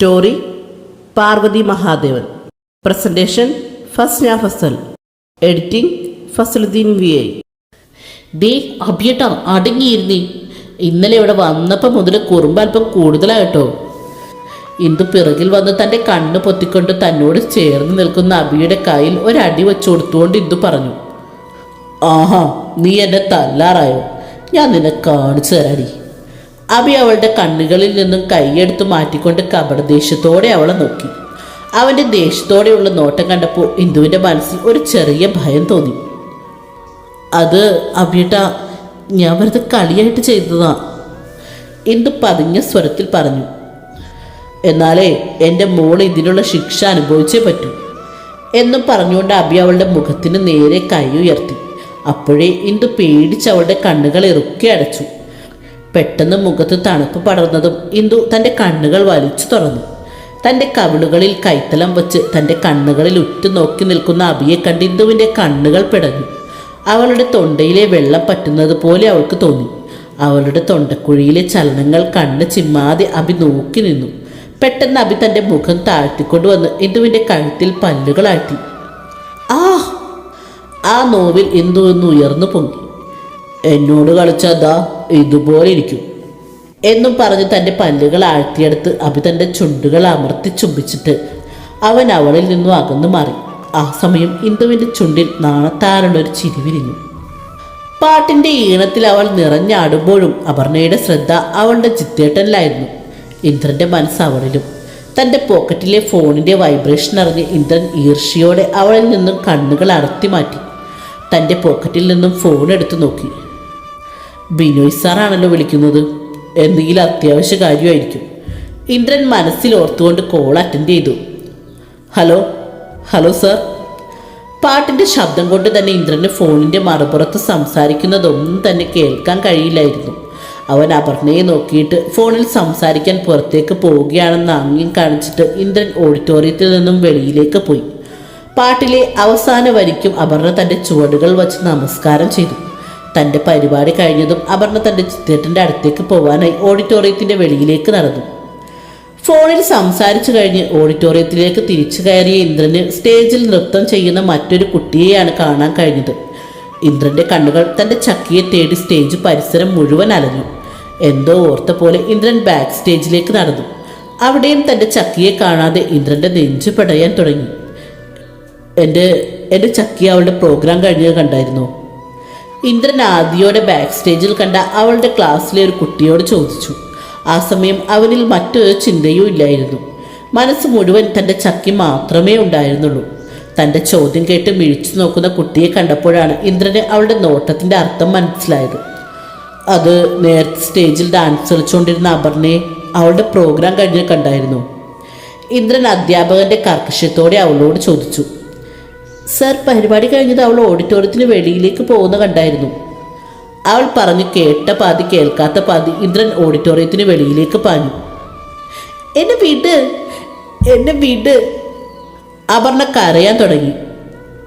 Story Parvathi Mahadevan. Presentation Fasna Fasal. Editing Fasaludheen V I. ദേ അഭിയേട്ടാ അടങ്ങിയിരുന്നേ. ഇന്നലെ ഇവിടെ വന്നപ്പോൾ മുതൽ കുറുമ്പ് അല്പം കൂടുതലായിട്ടോ. ഇന്ദു പിറകിൽ വന്ന് തന്റെ കണ്ണ് പൊത്തിക്കൊണ്ട് തന്നോട് ചേർന്ന് നിൽക്കുന്ന അബിയുടെ കയ്യിൽ ഒരടി വെച്ചു കൊടുത്തുകൊണ്ട് ഇന്ദു പറഞ്ഞു. ആഹാ നീ എന്നെ തല്ലാറായോ? ഞാൻ നിന്നെ കാണിച്ചു തരാടി. അബി അവളുടെ കണ്ണുകളിൽ നിന്നും കൈയെടുത്ത് മാറ്റിക്കൊണ്ട് കപടദേഷ്യത്തോടെ അവളെ നോക്കി. അവന്റെ ദേഷ്യത്തോടെയുള്ള നോട്ടം കണ്ടപ്പോൾ ഇന്ദുവിന്റെ മനസ്സിൽ ഒരു ചെറിയ ഭയം തോന്നി. അത് അഭിയേട്ട ഞാൻ വെറുതെ കളിയായിട്ട് ചെയ്തതാ ഇന്ദു പതിഞ്ഞ സ്വരത്തിൽ പറഞ്ഞു. എന്നാലേ എന്റെ മോൾ ഇതിനുള്ള ശിക്ഷ അനുഭവിച്ചേ പറ്റൂ എന്നും പറഞ്ഞുകൊണ്ട് അബി അവളുടെ മുഖത്തിന് നേരെ കൈ ഉയർത്തി. അപ്പോഴേ ഇന്ദു പേടിച്ച് അവളുടെ കണ്ണുകൾ ഇറുക്കി അടച്ചു. പെട്ടെന്ന് മുഖത്ത് തണുപ്പ് പടർന്നതും ഇന്ദു തന്റെ കണ്ണുകൾ വലിച്ചു തുറന്നു. തന്റെ കവിളുകളിൽ കൈത്തലം വെച്ച് തന്റെ കണ്ണുകളിൽ ഉറ്റുനോക്കി നിൽക്കുന്ന അബിയെ കണ്ട് ഇന്ദുവിന്റെ കണ്ണുകൾ പിടഞ്ഞു. അവളുടെ തൊണ്ടയിലെ വെള്ളം പറ്റുന്നത് പോലെ അവൾക്ക് തോന്നി. അവളുടെ തൊണ്ടക്കുഴിയിലെ ചലനങ്ങൾ കണ്ണ് ചിമ്മാതെ അബി നോക്കി നിന്നു. പെട്ടെന്ന് അബി തന്റെ മുഖം താഴ്ത്തിക്കൊണ്ടുവന്ന് ഇന്ദുവിന്റെ കഴുത്തിൽ പല്ലുകളാട്ടി. ആ ആ നോവിൽ ഇന്ദു എന്ന് ഉയർന്നു പൊങ്ങി. എന്നോട് കളിച്ചതാ ഇതുപോലെ ഇരിക്കും. എന്നും പറഞ്ഞ് തന്റെ പല്ലുകൾ ആഴ്ത്തിയെടുത്ത് അഭി തന്റെ ചുണ്ടുകൾ അമർത്തി ചുംബിച്ചിട്ട് അവൻ അവളിൽ നിന്നും അകന്നു മാറി. ആ സമയം ഇന്ദുവിന്റെ ചുണ്ടിൽ നാണത്താനുള്ള ഒരു ചിരി വിരിഞ്ഞു. പാട്ടിന്റെ ഈണത്തിൽ അവൾ നിറഞ്ഞാടുമ്പോഴും അപർണയുടെ ശ്രദ്ധ അവളുടെ ചിത്തേട്ടനിലായിരുന്നു ഇന്ദ്രന്റെ മനസ്സ് അവളിലും. തന്റെ പോക്കറ്റിലെ ഫോണിന്റെ വൈബ്രേഷൻ അറിഞ്ഞ് ഇന്ദ്രൻ ഈർഷ്യയോടെ അവളിൽ നിന്നും കണ്ണുകൾ അടർത്തി മാറ്റി. തന്റെ പോക്കറ്റിൽ നിന്നും ഫോൺ എടുത്തു നോക്കി. ബിനോയ് സാറാണല്ലോ വിളിക്കുന്നത്. എന്തെങ്കിലും അത്യാവശ്യ കാര്യമായിരിക്കും. ഇന്ദ്രൻ മനസ്സിൽ ഓർത്തുകൊണ്ട് കോൾ അറ്റൻഡ് ചെയ്തു. ഹലോ ഹലോ സർ പാട്ടിന്റെ ശബ്ദം കൊണ്ട് തന്നെ ഇന്ദ്രന് ഫോണിന്റെ മറുപുറത്ത് സംസാരിക്കുന്നതൊന്നും തന്നെ കേൾക്കാൻ കഴിയില്ലായിരുന്നു. അവൻ അപർണയെ നോക്കിയിട്ട് ഫോണിൽ സംസാരിക്കാൻ പുറത്തേക്ക് പോവുകയാണെന്ന് ആംഗ്യം കാണിച്ചിട്ട് ഇന്ദ്രൻ ഓഡിറ്റോറിയത്തിൽ നിന്നും വെളിയിലേക്ക് പോയി. പാട്ടിലെ അവസാന വരിക്കും അപർണ തന്റെ ചുവടുകൾ വച്ച് നമസ്കാരം ചെയ്തു. തന്റെ പരിപാടി കഴിഞ്ഞതും അപർണ തന്റെ ചിത്തേട്ടന്റെ അടുത്തേക്ക് പോവാനായി ഓഡിറ്റോറിയത്തിന്റെ വെളിയിലേക്ക് നടന്നു. ഫോണിൽ സംസാരിച്ചു കഴിഞ്ഞ് ഓഡിറ്റോറിയത്തിലേക്ക് തിരിച്ചു കയറിയ ഇന്ദ്രന് സ്റ്റേജിൽ നൃത്തം ചെയ്യുന്ന മറ്റൊരു കുട്ടിയെയാണ് കാണാൻ കഴിഞ്ഞത്. ഇന്ദ്രന്റെ കണ്ണുകൾ തന്റെ ചക്കിയെ തേടി സ്റ്റേജ് പരിസരം മുഴുവൻ അലഞ്ഞു. എന്തോ ഓർത്ത പോലെ ഇന്ദ്രൻ ബാക്ക് സ്റ്റേജിലേക്ക് നടന്നു. അവിടെയും തന്റെ ചക്കിയെ കാണാതെ ഇന്ദ്രന്റെ നെഞ്ചു പടയാൻ തുടങ്ങി. എന്റെ എന്റെ ചക്കി അവളുടെ പ്രോഗ്രാം കഴിഞ്ഞത് കണ്ടായിരുന്നോ? ഇന്ദ്രൻ ആദിയോടെ ബാക്ക് സ്റ്റേജിൽ കണ്ട അവളുടെ ക്ലാസ്സിലെ ഒരു കുട്ടിയോട് ചോദിച്ചു. ആ സമയം അവനിൽ മറ്റൊരു ചിന്തയും ഇല്ലായിരുന്നു. മനസ്സ് മുഴുവൻ തന്റെ ചക്കി മാത്രമേ ഉണ്ടായിരുന്നുള്ളൂ. തന്റെ ചോദ്യം കേട്ട് മിഴിച്ചു നോക്കുന്ന കുട്ടിയെ കണ്ടപ്പോഴാണ് ഇന്ദ്രന് അവളുടെ നോട്ടത്തിന്റെ അർത്ഥം മനസ്സിലായത്. അത് നേരത്തെ സ്റ്റേജിൽ ഡാൻസ് കളിച്ചുകൊണ്ടിരുന്ന അപർണയെ അവളുടെ പ്രോഗ്രാം കഴിഞ്ഞ് കണ്ടായിരുന്നു. ഇന്ദ്രൻ അധ്യാപകന്റെ കർക്കശത്തോടെ അവളോട് ചോദിച്ചു. സർ പരിപാടി കഴിഞ്ഞത് അവൾ ഓഡിറ്റോറിയത്തിന് വെളിയിലേക്ക് പോകുന്ന കണ്ടായിരുന്നു. അവൾ പറഞ്ഞു കേട്ട പാതി കേൾക്കാത്ത പാതി ഇന്ദ്രൻ ഓഡിറ്റോറിയത്തിന് വെളിയിലേക്ക് പാഞ്ഞു. എന്നെ വിട് എന്നെ വിട് അപർണ കരയാൻ തുടങ്ങി.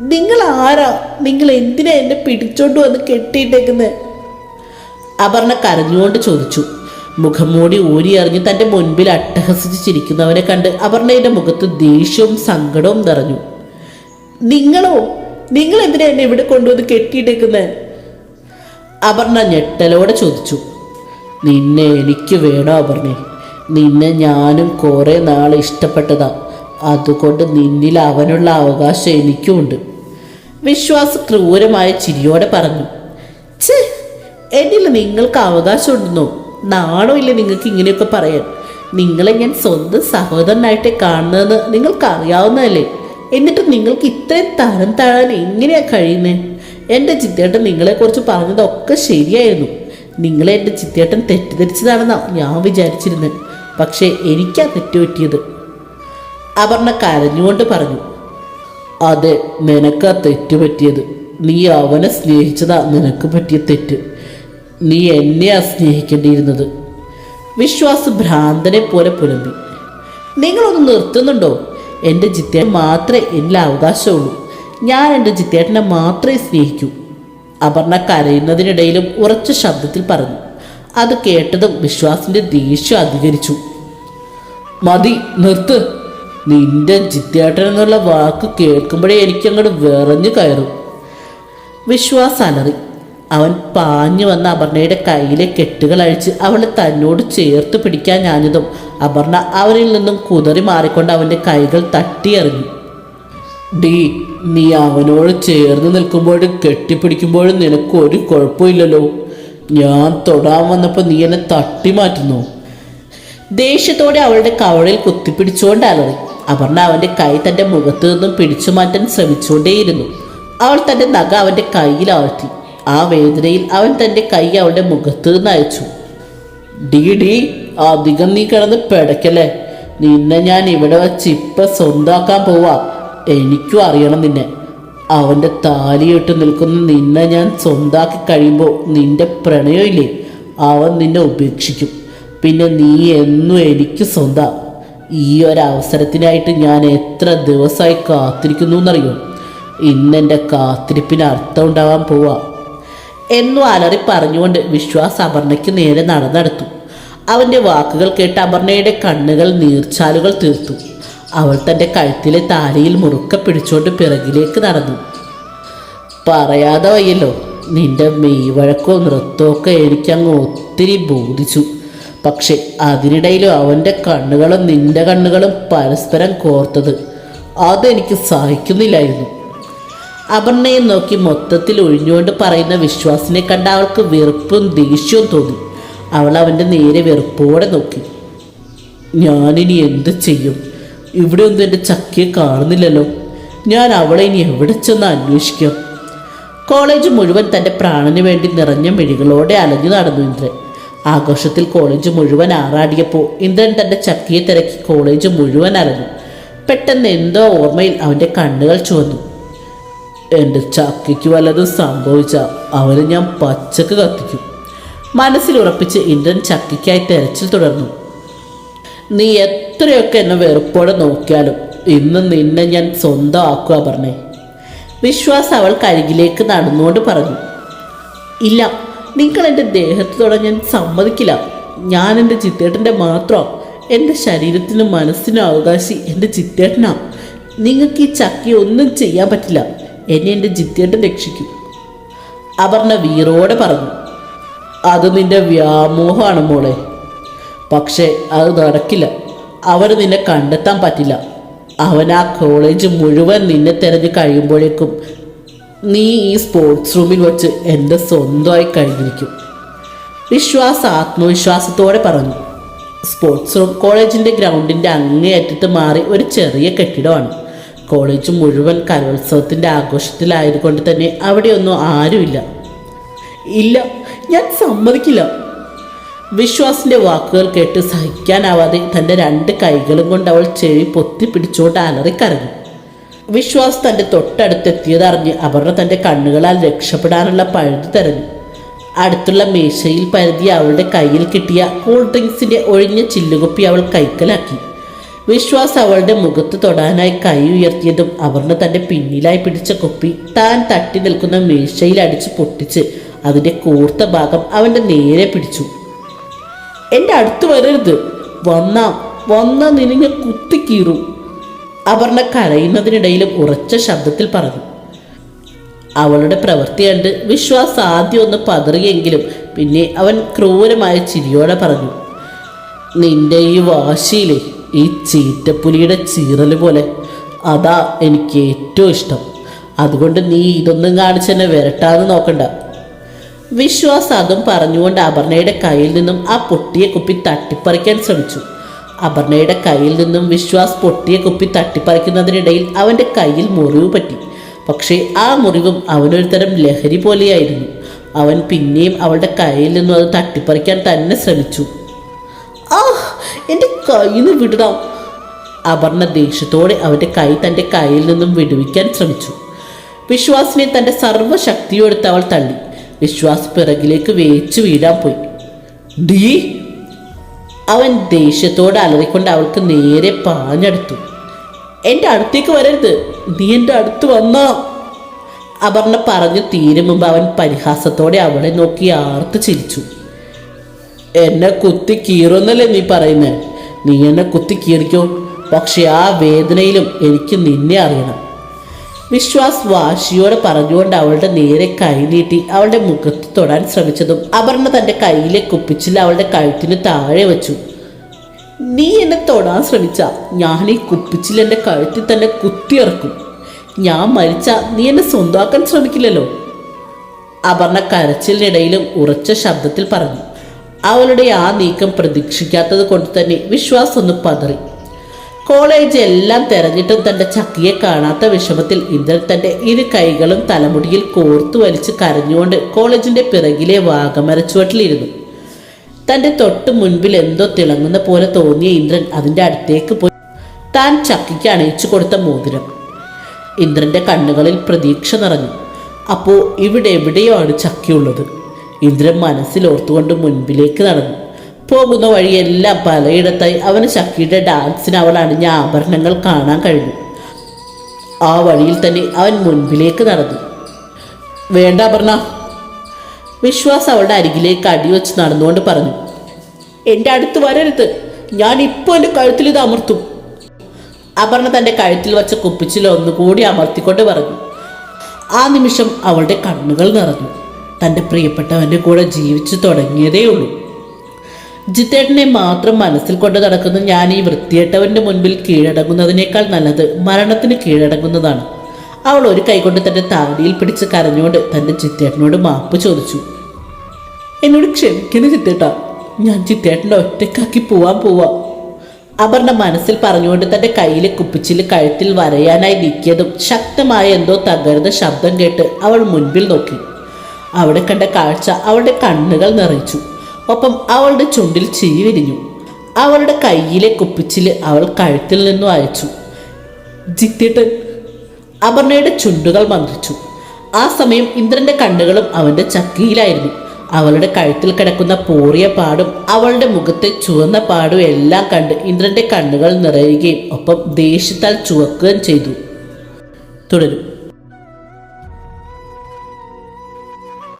നിങ്ങൾ ആരാ? നിങ്ങൾ എന്തിനാ എന്നെ പിടിച്ചോണ്ട് വന്ന് കെട്ടിയിട്ടേക്കുന്നത് അപർണ കരഞ്ഞുകൊണ്ട് ചോദിച്ചു. മുഖം മൂടി ഊരിയറിഞ്ഞ് തന്റെ മുൻപിൽ അട്ടഹസിച്ച് ചിരിക്കുന്നവനെ കണ്ട് അപർണയുടെ മുഖത്ത് ദേഷ്യവും സങ്കടവും നിറഞ്ഞു. നിങ്ങളോ? നിങ്ങൾ എന്തിനാ എന്നെ ഇവിടെ കൊണ്ടുവന്ന് കെട്ടിയിട്ടേക്കുന്നത് അപർണ ഞെട്ടലോടെ ചോദിച്ചു. നിന്നെ എനിക്ക് വേണോ അപർണേ? നിന്നെ ഞാനും കുറേ നാൾ ഇഷ്ടപ്പെട്ടതാ. അതുകൊണ്ട് നിന്നിൽ അവനുള്ള അവകാശം എനിക്കുമുണ്ട്. വിശ്വാസ് ക്രൂരമായ ചിരിയോടെ പറഞ്ഞു. ഛേ എന്നിൽ നിങ്ങൾക്ക് അവകാശമുണ്ടെന്നോ? നാണോ ഇല്ല നിങ്ങൾക്ക് ഇങ്ങനെയൊക്കെ പറയാൻ? നിങ്ങളെ ഞാൻ സ്വന്തം സഹോദരനായിട്ടേ കാണുന്നതെന്ന് നിങ്ങൾക്ക് അറിയാവുന്നതല്ലേ എന്നിട്ട് നിങ്ങൾക്ക് ഇത്രയും തരം താഴാൻ എങ്ങനെയാ കഴിയുന്നത് എന്റെ ചിത്തേട്ടൻ നിങ്ങളെക്കുറിച്ച് പറഞ്ഞതൊക്കെ ശരിയായിരുന്നു. നിങ്ങളെ എന്റെ ചിത്തേട്ടൻ തെറ്റിദ്ധരിച്ചതാണെന്നാണ് ഞാൻ വിചാരിച്ചിരുന്നത് പക്ഷേ എനിക്കാ തെറ്റുപറ്റിയത്. അപർണ കരഞ്ഞുകൊണ്ട് പറഞ്ഞു അതെ നിനക്കാ തെറ്റ് പറ്റിയത് നീ അവനെ സ്നേഹിച്ചതാ നിനക്ക് പറ്റിയ തെറ്റ്. നീ എന്നെയാ സ്നേഹിക്കേണ്ടിയിരുന്നത്. വിശ്വാസ് ഭ്രാന്തനെ പോലെ പുലമ്പി നിങ്ങളൊന്ന് നിർത്തുന്നുണ്ടോ? എന്റെ ജിത്തേട്ടൻ മാത്രമേ എനിക്ക് അവകാശമുള്ളൂ. ഞാൻ എന്റെ ജിത്തേട്ടനെ മാത്രമേ സ്നേഹിക്കൂ. അപർണ കരയുന്നതിനിടയിലും ഉറച്ച ശബ്ദത്തിൽ പറഞ്ഞു. അത് കേട്ടതും വിശ്വാസിന്റെ ദേഷ്യം അധികരിച്ചു. മതി നിർത്ത്. നിന്റെ ജിത്തേട്ടൻ എന്നുള്ള വാക്ക് കേൾക്കുമ്പോഴേ എനിക്കങ്ങോട്ട് വിറഞ്ഞു കയറും. വിശ്വാസ് അലറി. അവൻ പാഞ്ഞു വന്ന അപർണയുടെ കയ്യിലെ കെട്ടുകൾ അഴിച്ച് അവളെ തന്നോട് ചേർത്ത് പിടിക്കാൻ ഞാഞ്ഞതും അപർണ അവനിൽ നിന്നും കുതറി മാറിക്കൊണ്ട് അവന്റെ കൈകൾ തട്ടിയെറിഞ്ഞു. ഡീ നീ അവനോട് ചേർന്ന് നിൽക്കുമ്പോഴും കെട്ടിപ്പിടിക്കുമ്പോഴും നിനക്ക് ഒരു കുഴപ്പമില്ലല്ലോ. ഞാൻ തൊടാൻ വന്നപ്പോൾ നീ എന്നെ തട്ടി മാറ്റുന്നു ദേഷ്യത്തോടെ അവളുടെ കവളിൽ കുത്തിപ്പിടിച്ചുകൊണ്ട് അലറി. അപർണ അവന്റെ കൈ തന്റെ മുഖത്തു നിന്നും പിടിച്ചു മാറ്റാൻ ശ്രമിച്ചുകൊണ്ടേയിരുന്നു. അവൾ തന്റെ നഖ അവന്റെ കയ്യിൽ ആഴ്ത്തി. ആ വേദനയിൽ അവൻ തന്റെ കൈ അവളുടെ മുഖത്ത് നിന്ന് അയച്ചു. ഡി ഡി അധികം നീ കിടന്ന് പിടയ്ക്കല്ലേ? നിന്നെ ഞാൻ ഇവിടെ വച്ച് ഇപ്പം സ്വന്താക്കാൻ പോവാ. എനിക്കും അറിയണം നിന്നെ. അവന്റെ താലിയിട്ട് നിൽക്കുന്ന നിന്നെ ഞാൻ സ്വന്താക്കി കഴിയുമ്പോൾ നിന്റെ പ്രണയമില്ലേ? അവൻ നിന്നെ ഉപേക്ഷിക്കും. പിന്നെ നീ എന്നും എനിക്ക് സ്വന്തം. ഈ ഒരു അവസരത്തിനായിട്ട് ഞാൻ എത്ര ദിവസമായി കാത്തിരിക്കുന്നു എന്നറിയോ? ഇന്നെന്റെ കാത്തിരിപ്പിന് അർത്ഥം ഉണ്ടാവാൻ പോവാ. എന്നു അലറി പറഞ്ഞുകൊണ്ട് വിശ്വാസ് അപർണയ്ക്ക് നേരെ നടന്നെടുത്തു. അവന്റെ വാക്കുകൾ കേട്ട് അപർണയുടെ കണ്ണുകൾ നീർച്ചാലുകൾ തീർത്തു. അവൾ തന്റെ കഴുത്തിലെ താലിയിൽ മുറുക്ക പിടിച്ചുകൊണ്ട് പിറകിലേക്ക് നടന്നു. പറയാതെ വയ്യല്ലോ നിന്റെ മെയ്വഴക്കോ നൃത്തമോ ഒക്കെ എനിക്കങ്ങ് ഒത്തിരി ബോധിച്ചു. പക്ഷെ അതിനിടയിലും അവന്റെ കണ്ണുകളും നിന്റെ കണ്ണുകളും പരസ്പരം കോർത്തത് അതെനിക്ക് സഹിക്കുന്നില്ലായിരുന്നു. അപർണയെ നോക്കി മൊത്തത്തിൽ ഒഴിഞ്ഞുകൊണ്ട് പറയുന്ന വിശ്വാസിനെ കണ്ട അവൾക്ക് വെറുപ്പും ദേഷ്യവും തോന്നി. അവൾ അവന്റെ നേരെ വെറുപ്പോടെ നോക്കി. ഞാനിനി എന്ത് ചെയ്യും? ഇവിടെ ഒന്നും എന്റെ ചക്കിയെ കാണുന്നില്ലല്ലോ. ഞാൻ അവളെ ഇനി എവിടെ ചെന്ന് അന്വേഷിക്കാം? കോളേജ് മുഴുവൻ തന്റെ പ്രാണന് വേണ്ടി നിറഞ്ഞ മിഴികളോടെ അലഞ്ഞു നടന്നു ഇന്ദ്രൻ. ആഘോഷത്തിൽ കോളേജ് മുഴുവൻ ആറാടിയപ്പോൾ ഇന്ദ്രൻ തന്റെ ചക്കിയെ തിരക്കി കോളേജ് മുഴുവൻ അലഞ്ഞു. പെട്ടെന്ന് എന്തോ ഓർമ്മയിൽ അവന്റെ കണ്ണുകൾ ചുവന്നു. എന്റെ ചക്കയ്ക്ക് വല്ലതും സംഭവിച്ച അവന് ഞാൻ പച്ചക്ക് കത്തിക്കും. മനസ്സിൽ ഉറപ്പിച്ച് ഇന്ദ്രൻ ചക്കയ്ക്കായി തെരച്ചിൽ തുടർന്നു. നീ എത്രയൊക്കെ എന്നെ വെറുപ്പോടെ നോക്കിയാലും ഇന്ന് നിന്നെ ഞാൻ സ്വന്തമാക്കുക പറഞ്ഞേ വിശ്വാസ് അവൾ കരികിലേക്ക് നടന്നുകൊണ്ട് പറഞ്ഞു. ഇല്ല നിങ്ങൾ എന്റെ ദേഹത്തോടെ ഞാൻ സമ്മതിക്കില്ല. ഞാൻ എന്റെ ചിത്തേട്ടന്റെ മാത്രം. എന്റെ ശരീരത്തിനും മനസ്സിനും അവകാശി എന്റെ ചിത്തേട്ടനാണ് നിങ്ങൾക്ക് ഈ ചക്കി ഒന്നും ചെയ്യാൻ പറ്റില്ല. എന്നെ എന്റെ ചിത്തേട്ടൻ രക്ഷിക്കും. അപർണ വീറോടെ പറഞ്ഞു അത് നിന്റെ വ്യാമോഹമാണ് മോളെ. പക്ഷേ അത് നടക്കില്ല. അവന് നിന്നെ കണ്ടെത്താൻ പറ്റില്ല. അവൻ ആ കോളേജ് മുഴുവൻ നിന്നെ തിരഞ്ഞ് കഴിയുമ്പോഴേക്കും നീ ഈ സ്പോർട്സ് റൂമിൽ വച്ച് എന്റെ സ്വന്തമായി കഴിഞ്ഞിരിക്കും. വിശ്വാസ ആത്മവിശ്വാസത്തോടെ പറഞ്ഞു സ്പോർട്സ് റൂം കോളേജിന്റെ ഗ്രൗണ്ടിന്റെ അങ്ങേയറ്റത്ത് മാറി ഒരു ചെറിയ കെട്ടിടമാണ്. കോളേജ് മുഴുവൻ കലോത്സവത്തിന്റെ ആഘോഷത്തിലായതുകൊണ്ട് തന്നെ അവിടെയൊന്നും ആരുമില്ല. ഇല്ല ഞാൻ സമ്മതിക്കില്ല. വിശ്വാസിന്റെ വാക്കുകൾ കേട്ട് സഹിക്കാനാവാതെ തന്റെ രണ്ട് കൈകളും കൊണ്ട് അവൾ ചെവി പൊത്തി പിടിച്ചുകൊണ്ട് അലറിക്കരഞ്ഞു വിശ്വാസ് തന്റെ തൊട്ടടുത്തെത്തിയതറിഞ്ഞ് അപർണ തന്റെ കണ്ണുകളാൽ രക്ഷപ്പെടാനുള്ള പഴുത് തെരഞ്ഞു. അടുത്തുള്ള മേശയിൽ പരതി അവളുടെ കയ്യിൽ കിട്ടിയ കൂൾ ഡ്രിങ്ക്സിന്റെ ഒഴിഞ്ഞ ചില്ലുകുപ്പി അവൾ കൈക്കലാക്കി. വിശ്വാസ് അവളുടെ മുഖത്ത് തൊടാനായി കൈ ഉയർത്തിയതും അപർണ തന്റെ പിന്നിലായി പിടിച്ച കുപ്പി താൻ തട്ടി നിൽക്കുന്ന മേശയിൽ അടിച്ച് പൊട്ടിച്ച് അതിന്റെ കൂർത്ത ഭാഗം അവന്റെ നേരെ പിടിച്ചു. എന്റെ അടുത്ത് വരരുത്. വന്നാ വന്നാ നിന്നെ കുത്തിക്കീറും അപർണ കരയുന്നതിനിടയിലും ഉറച്ച ശബ്ദത്തിൽ പറഞ്ഞു. അവളുടെ പ്രവൃത്തി കണ്ട് വിശ്വാസ് ആദ്യം ഒന്ന് പതറിയെങ്കിലും പിന്നെ അവൻ ക്രൂരമായ ചിരിയോടെ പറഞ്ഞു. നിന്റെ ഈ വാശിയിലെ ഈ ചീറ്റപ്പുലിയുടെ ചീറൽ പോലെ അതാ എനിക്ക് ഏറ്റവും ഇഷ്ടം. അതുകൊണ്ട് നീ ഇതൊന്നും കാണിച്ച് എന്നെ വരട്ടാന്ന് നോക്കണ്ട. വിശ്വാസ് അതും പറഞ്ഞുകൊണ്ട് അപർണയുടെ കയ്യിൽ നിന്നും ആ പൊട്ടിയ കുപ്പി തട്ടിപ്പറിക്കാൻ ശ്രമിച്ചു. അപർണയുടെ കയ്യിൽ നിന്നും വിശ്വാസ് പൊട്ടിയ കുപ്പി തട്ടിപ്പറിക്കുന്നതിനിടയിൽ അവന്റെ കയ്യിൽ മുറിവ് പറ്റി. പക്ഷേ ആ മുറിവും അവനൊരു തരം ലഹരി പോലെയായിരുന്നു. അവൻ പിന്നെയും അവളുടെ കയ്യിൽ നിന്നും അത് തട്ടിപ്പറിക്കാൻ തന്നെ ശ്രമിച്ചു. ആ എന്റെ കയ്യിൽ നിന്ന് വിടണം? അപർണ ദേഷ്യത്തോടെ അവന്റെ കൈ തന്റെ കയ്യിൽ നിന്നും വിടുവിക്കാൻ ശ്രമിച്ചു. വിശ്വാസിനെ തന്റെ സർവശക്തിയോടുത്ത് അവൾ തള്ളി. വിശ്വാസ് പിറകിലേക്ക് വേച്ചു വീഴാൻ പോയി. ഡീ! അവൻ ദേഷ്യത്തോടെ അലറിക്കൊണ്ട് അവൾക്ക് നേരെ പാഞ്ഞെടുത്തു. എന്റെ അടുത്തേക്ക് വരരുത്. നീ എന്റെ അടുത്ത് വന്നോ. അപർണ പറഞ്ഞു തീരും മുമ്പ് അവൻ പരിഹാസത്തോടെ അവളെ നോക്കി ആർത്ത് ചിരിച്ചു. എന്നെ കുത്തി കീറുന്നല്ലേ നീ പറയുന്നത് നീ എന്നെ കുത്തി കീറിക്കോ? പക്ഷെ ആ വേദനയിലും എനിക്ക് നിന്നെ അറിയണം. വിശ്വാസ് വാശിയോടെ പറഞ്ഞുകൊണ്ട് അവളുടെ നേരെ കൈ നീട്ടി അവളുടെ മുഖത്ത് തൊടാൻ ശ്രമിച്ചതും അപർണ തന്റെ കയ്യിലെ കുപ്പിച്ചിൽ അവളുടെ കഴുത്തിന് താഴെ വെച്ചു. നീ എന്നെ തൊടാൻ ശ്രമിച്ച. ഞാൻ ഈ കുപ്പിച്ചിൽ എന്റെ കഴുത്തിൽ തന്നെ കുത്തിയിറക്കും ഞാൻ മരിച്ച. നീ എന്നെ സ്വന്തമാക്കാൻ ശ്രമിക്കില്ലല്ലോ. അപർണ കരച്ചിലിനിടയിലും ഉറച്ച ശബ്ദത്തിൽ പറഞ്ഞു. അവളുടെ ആ നീക്കം പ്രതീക്ഷിക്കാത്തത് കൊണ്ട് തന്നെ വിശ്വാസം ഒന്ന് പതറി. കോളേജ് എല്ലാം തെരഞ്ഞിട്ടും തന്റെ ചക്കിയെ കാണാത്ത വിഷമത്തിൽ ഇന്ദ്രൻ തന്റെ ഇരു കൈകളും തലമുടിയിൽ കോർത്തു വലിച്ച് കരഞ്ഞുകൊണ്ട് കോളേജിന്റെ പിറകിലെ വാഗമരച്ചുവട്ടിലിരുന്നു. തന്റെ തൊട്ട് മുൻപിൽ എന്തോ തിളങ്ങുന്ന പോലെ തോന്നിയ ഇന്ദ്രൻ അതിന്റെ അടുത്തേക്ക് പോയി. താൻ ചക്കിക്ക് അണയിച്ചു കൊടുത്ത മോതിരം. ഇന്ദ്രന്റെ കണ്ണുകളിൽ പ്രതീക്ഷ നിറഞ്ഞു. അപ്പോൾ ഇവിടെ എവിടെയോ ആണ് ചക്കിയുള്ളത്. ഇന്ദ്രൻ മനസ്സിലോർത്തുകൊണ്ട് മുൻപിലേക്ക് നടന്നു. പോകുന്ന വഴിയെല്ലാം പലയിടത്തായി അവന് ശക്തിയുടെ ഡാൻസിന് അവൾ അണിഞ്ഞ ആഭരണങ്ങൾ കാണാൻ കഴിഞ്ഞു ആ വഴിയിൽ തന്നെ അവൻ മുൻപിലേക്ക് നടന്നു. വേണ്ട അപർണ വിശ്വാസ് അവളുടെ അരികിലേക്ക് അടിവെച്ച് നടന്നുകൊണ്ട് പറഞ്ഞു. എന്റെ അടുത്ത് വരരുത്. ഞാൻ ഇപ്പോൾ എന്റെ കഴുത്തിൽ ഇത് അമർത്തും. അപർണ തന്റെ കഴുത്തിൽ വച്ച കുപ്പിച്ചിൽ ഒന്നുകൂടി അമർത്തിക്കൊണ്ട് പറഞ്ഞു. ആ നിമിഷം അവളുടെ കണ്ണുകൾ നിറഞ്ഞു. തന്റെ പ്രിയപ്പെട്ടവന്റെ കൂടെ ജീവിച്ചു തുടങ്ങിയതേ ഉള്ളൂ. ജിത്തേട്ടനെ മാത്രം മനസ്സിൽ കൊണ്ട് നടക്കുന്ന ഞാൻ ഈ വൃത്തിയേട്ടവന്റെ മുൻപിൽ കീഴടങ്ങുന്നതിനേക്കാൾ നല്ലത് മരണത്തിന് കീഴടങ്ങുന്നതാണ്. അവൾ ഒരു കൈകൊണ്ട് തന്റെ താടിയിൽ പിടിച്ച് കരഞ്ഞുകൊണ്ട് തന്റെ ചിത്തേട്ടനോട് മാപ്പ് ചോദിച്ചു. എന്നോട് ക്ഷമിക്കുന്ന ചിത്തേട്ട ഞാൻ ചിത്തേട്ടന്റെ ഒറ്റക്കാക്കി പോവാൻ പോവാം. അപർണ മനസ്സിൽ പറഞ്ഞുകൊണ്ട് തന്റെ കയ്യിലെ കുപ്പിച്ചിൽ കഴുത്തിൽ വരയാനായി നീക്കിയതും ശക്തമായ എന്തോ തകരുന്ന ശബ്ദം കേട്ട് അവൾ മുൻപിൽ നോക്കി. അവിടെ കണ്ട കാഴ്ച അവളുടെ കണ്ണുകൾ നിറയിച്ചു ഒപ്പം അവളുടെ ചുണ്ടിൽ ചിരി വിരിഞ്ഞു അവളുടെ കയ്യിലെ കുപ്പിച്ചിൽ അവൾ കഴുത്തിൽ നിന്നും അയച്ചു. ജിത്തിട്ട് അപർണയുടെ ചുണ്ടുകൾ മന്ത്രിച്ചു. ആ സമയം ഇന്ദ്രന്റെ കണ്ണുകളും അവന്റെ ചക്കിയിലായിരുന്നു. അവളുടെ കഴുത്തിൽ കിടക്കുന്ന പോറിയ പാടും അവളുടെ മുഖത്തെ ചുവന്ന പാടും എല്ലാം കണ്ട് ഇന്ദ്രന്റെ കണ്ണുകൾ നിറയുകയും ഒപ്പം ദേഷ്യത്താൽ ചുവക്കുകയും ചെയ്തു. തുടരും.